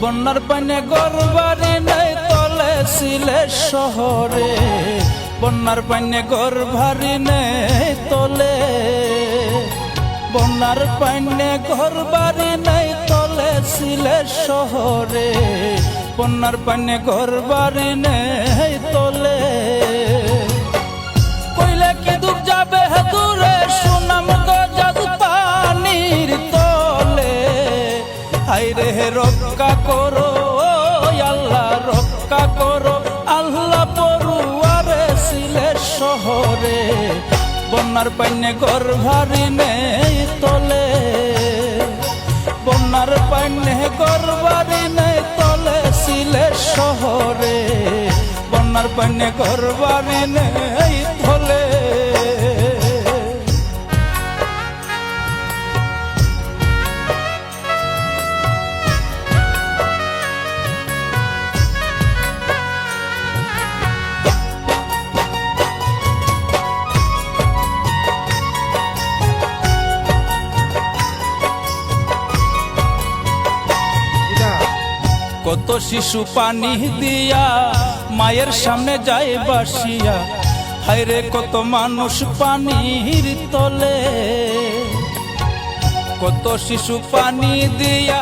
বন্যার পানে গরবারে নাই তলে সিলে শহরে। বন্যার পানে গরভারি নেই তলে। বন্যার পানে ঘর বাড়ি নেই তলে সিলে শহরে। বন্যার পানে ঘর বাড়ি নেই রে হে রক্ষা করো আল্লাহ, রক্ষা করো। আল্লাহ পড়ুয়ারে সিলে শহরে, বন্যার পাইনে ঘর ভারি নেই তলে। বন্যার পাইনে ঘর বাড়ি নেই তলে সিলে শহরে, বন্যার পাইনে ঘর বাড়ি নেই তলে। কত শিশু পানি দিয়া মায়ের সামনে যায় বাসিয়া। হায়রে কত মানুষ পানির তলে। কত শিশু পানি দিয়া